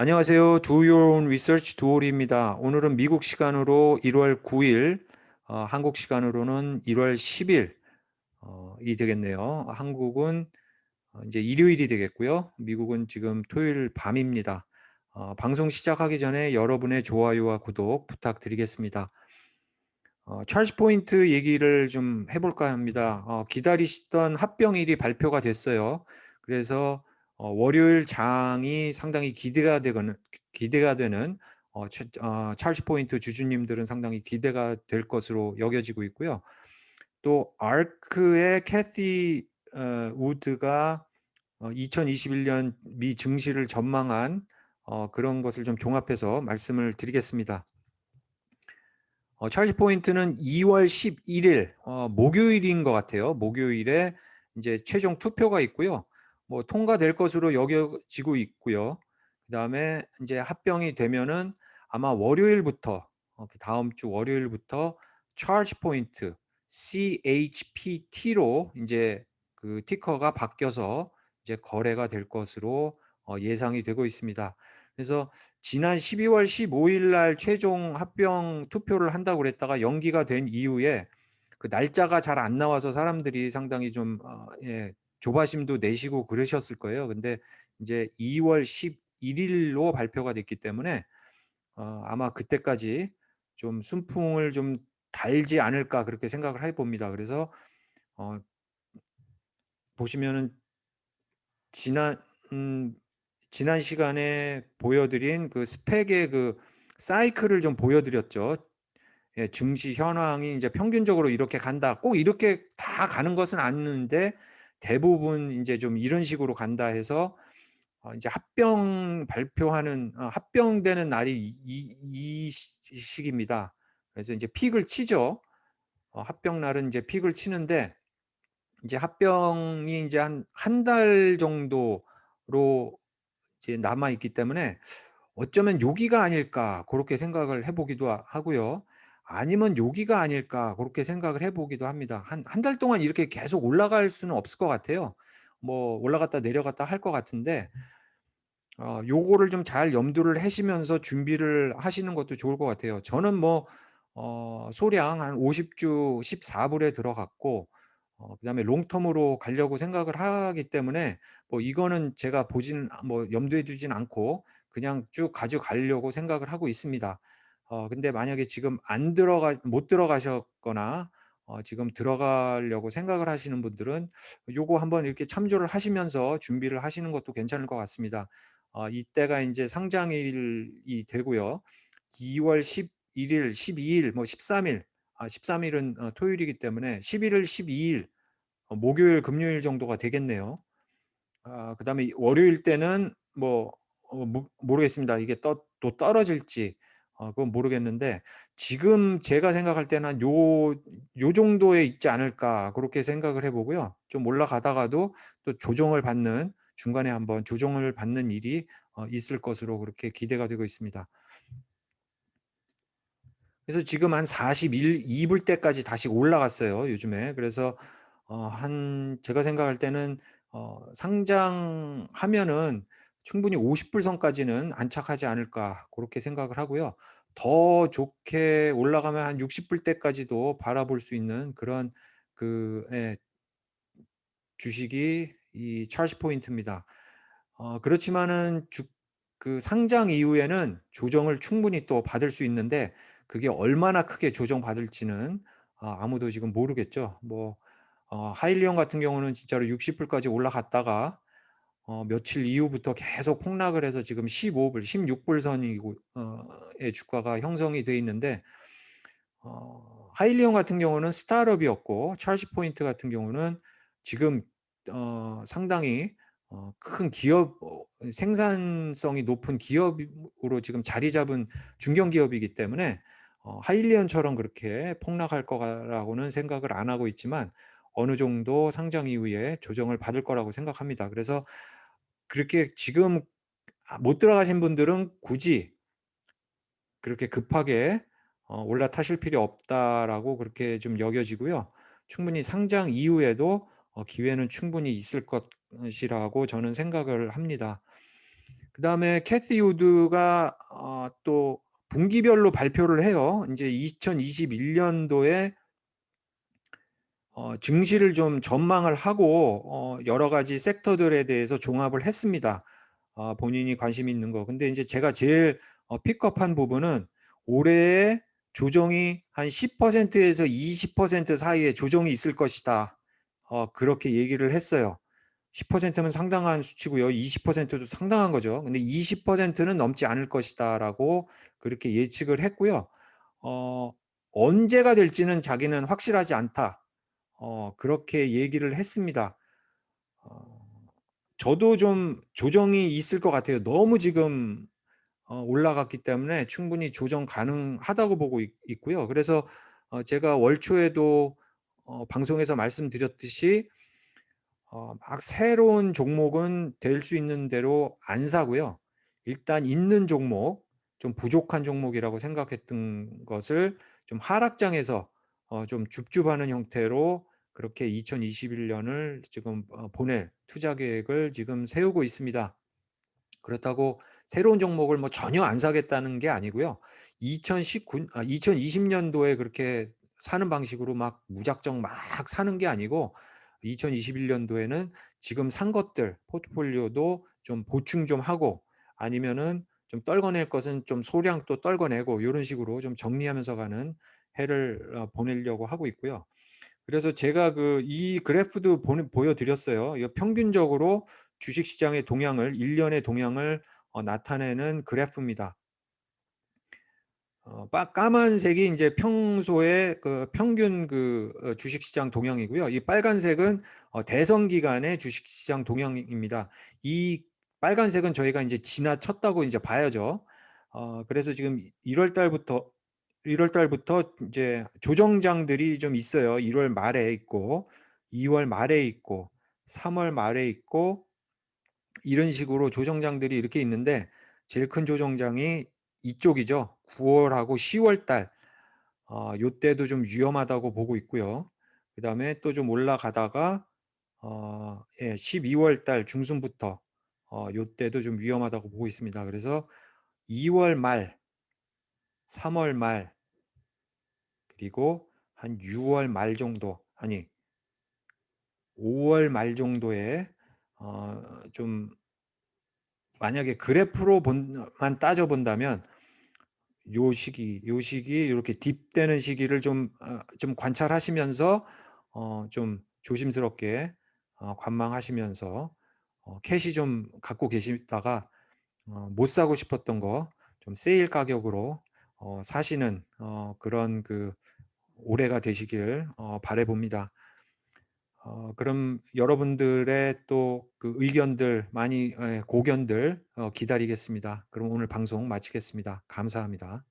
안녕하세요. Do Your Own Research 두올입니다. 오늘은 미국 시간으로 1월 9일, 어, 한국 시간으로는 1월 10일 어, 이 되겠네요. 한국은 어, 이제 일요일이 되겠고요. 미국은 지금 토요일 밤입니다. 어, 방송 시작하기 전에 여러분의 좋아요와 구독 부탁드리겠습니다. 어, 찰스 포인트 얘기를 좀 해볼까 합니다. 어, 기다리시던 합병일이 발표가 됐어요. 그래서 어, 월요일 장이 상당히 기대가 되거나 기대가 되는 어, 차, 어, 찰스 포인트 주주님들은 상당히 기대가 될 것으로 여겨지고 있고요. 또 아크의 캐티 어, 우드가 어, 2021년 미 증시를 전망한 어, 그런 것을 좀 종합해서 말씀을 드리겠습니다. 어, 찰지 포인트는 2월 11일 어, 목요일인 것 같아요. 목요일에 이제 최종 투표가 있고요. 뭐 통과될 것으로 여겨지고 있고요. 그다음에 이제 합병이 되면은 아마 월요일부터 어, 그 다음 주 월요일부터 charge 포인트 CHPT로 이제 그 티커가 바뀌어서 이제 거래가 될 것으로 어, 예상이 되고 있습니다. 그래서 지난 12월 15일 날 최종 합병 투표를 한다고 그랬다가 연기가 된 이후에 그 날짜가 잘 안 나와서 사람들이 상당히 좀 어, 예, 조바심도 내시고 그러셨을 거예요. 근데 이제 2월 11일로 발표가 됐기 때문에 어, 아마 그때까지 좀 순풍을 좀 달지 않을까 그렇게 생각을 해 봅니다. 그래서 어, 보시면은 지난 음, 지난 시간에 보여드린 그 스펙의 그 사이클을 좀 보여드렸죠. 예, 증시 현황이 이제 평균적으로 이렇게 간다. 꼭 이렇게 다 가는 것은 아닌데 대부분 이제 좀 이런 식으로 간다 해서 어, 이제 합병 발표하는 어, 합병되는 날이 이, 이, 이 시기입니다. 그래서 이제 픽을 치죠. 어, 합병 날은 이제 픽을 치는데 이제 합병이 이제 한 한 달 정도로 이제 남아 있기 때문에 어쩌면 요기가 아닐까 그렇게 생각을 해 보기도 하고요. 아니면 요기가 아닐까 그렇게 생각을 해 보기도 합니다. 한 한 달 동안 이렇게 계속 올라갈 수는 없을 것 같아요. 뭐 올라갔다 내려갔다 할 것 같은데 어 요거를 좀 잘 염두를 하시면서 준비를 하시는 것도 좋을 것 같아요. 저는 뭐 어 소량 한 50주 14불에 들어갔고 어 그다음에 롱텀으로 가려고 생각을 하기 때문에 뭐 이거는 제가 보진 뭐 염두에 두진 않고 그냥 쭉 가져가려고 생각을 하고 있습니다. 어 근데 만약에 지금 안 들어가 못 들어가셨거나 어 지금 들어가려고 생각을 하시는 분들은 요거 한번 이렇게 참조를 하시면서 준비를 하시는 것도 괜찮을 것 같습니다. 어 이때가 인제 상장일이 되고요. 2월 11일, 12일, 뭐 13일 아 13일은 어 토요일이기 때문에 11일, 12일 어 목요일, 금요일 정도가 되겠네요. 아 그다음에 월요일 때는 뭐 어모 모르겠습니다. 이게 떠또 떨어질지 어 그건 모르겠는데 지금 제가 생각할 때는 한요요 정도에 있지 않을까 고렇게 생각을 해 보고요. 좀 올라가다가도 또 조정을 받는 중간에 한번 조정을 받는 일이 어 있을 것으로 그렇게 기대가 되고 있습니다. 그래서 지금 한 41, 2불 때까지 다시 올라갔어요, 요즘에. 그래서 어 한 제가 생각할 때는 어 상장하면은 충분히 50불 선까지는 안착하지 않을까 그렇게 생각을 하고요. 더 좋게 올라가면 한 60불 때까지도 바라볼 수 있는 그런 그 예 주식이 이 찰스 포인트입니다. 어 그렇지만은 주 그 상장 이후에는 조정을 충분히 또 받을 수 있는데 그게 얼마나 크게 조정 받을지는 아 아무도 지금 모르겠죠. 뭐 어 하일리온 같은 경우는 진짜로 60 불까지 올라갔다가 어 며칠 이후부터 계속 폭락을 해서 지금 15 불, 16불 선이고 어의 주가가 형성이 돼 있는데 어 하일리온 같은 경우는 스타트업이었고 찰스 포인트 같은 경우는 지금 어 상당히 어 큰 기업 어 생산성이 높은 기업으로 지금 자리 잡은 중견 기업이기 때문에 어 하일리온처럼 그렇게 폭락할 거라고는 생각을 안 하고 있지만 어느 정도 상장 이후에 조정을 받을 거라고 생각합니다. 그래서 그렇게 지금 아못 들어가신 분들은 굳이 그렇게 급하게 어 '올라타실 필요 없다.'라고 그렇게 좀 여겨지고요. 충분히 상장 이후에도 어 기회는 충분히 있을 것이라고 저는 생각을 합니다. 그 다음에 캐시 우드가 어또 분기별로 발표를 해요. 인제 2021 년도에 어 증시를 좀 전망을 하고 어 여러 가지 섹터들에 대해서 종합을 했습니다. 어 본인이 관심 있는 거. 근데 인제 제가 제일 어 픽업한 부분은 올해에 조정이 한 10% 에서 20% 사이에 조정이 있을 것이다. 어 그렇게 얘기를 했어요. 10%면 상당한 수치고요. 20%도 상당한 거죠. 근데 "20%는 넘지 않을 것이다."라고 그렇게 예측을 했고요. 어 언제가 될지는 자기는 확실하지 않다. 어 그렇게 얘기를 했습니다. 어 저도 좀 조정이 있을 것 같아요. 너무 지금 어 올라갔기 때문에 충분히 조정 가능하다고 보고 있 있고요. 그래서 어 제가 월 초에도 어 방송에서 말씀드렸듯이 어 막 새로운 종목은 될 수 있는 대로 안 사고요. 일단 있는 종목, 좀 부족한 종목이라고 생각했던 것을 좀 하락장에서 어 좀 줍줍하는 형태로 그렇게 2021 년을 지금 어 보낼 투자 계획을 지금 세우고 있습니다. 그렇다고 새로운 종목을 뭐 전혀 안 사겠다는 게 아니고요. 2019 아 2020 년도에 그렇게 사는 방식으로 막 무작정 막 사는 게 아니고 2021 년도에는 지금 산 것들 포트폴리오도 좀 보충 좀 하고 아니면은 좀 떨궈낼 것은 좀 소량 또 떨궈내고 요런 식으로 좀 정리하면서 가는 해를 어 보내려고 하고 있고요. 그래서 제가 그 이 그래프도 보내 보여 드렸어요. 이거 평균적으로 주식 시장의 동향을 1 년의 동향을 어 나타내는 그래프입니다. 어빠 까만색이 인제 평소에 그 평균 그어 주식 시장 동향이고요. 이 빨간색은 어 대선 기간의 주식 시장 동향입니다. 이 빨간색은 저희가 인제 지나쳤다고 인제 봐야죠. 어 그래서 지금 1월 달부터 1월 달부터 인제 조정장들이 좀 있어요. 1월 말에 있고 2월 말에 있고 3월 말에 있고 이런 식으로 조정장들이 이렇게 있는데 제일 큰 조정장이 이쪽이죠. 9 월하고 10월 달 어 요때도 좀 위험하다고 보고 있고요. 그 다음에 또 좀 올라가다가 어 예 12월 달 중순부터 어 요때도 좀 위험하다고 보고 있습니다. 그래서 2월 말 3월 말 그리고 한 6월 말 정도 아니 5월 말 정도에 어 좀 만약에 그래프로 본만 따져 본다면 요 시기, 요 시기 요렇게 딥되는 시기를 좀어좀 관찰하시면서 어 좀 조심스럽게 어 관망하시면서 어 캐시 좀 갖고 계시다가 어 못 사고 싶었던 거 좀 세일 가격으로 어 사시는 어 그런 그 올해가 되시길 어 바라 봅니다. 어 그럼 여러분들의 또 그 의견들 많이 예 고견들 어 기다리겠습니다. 그럼 오늘 방송 마치겠습니다. 감사합니다.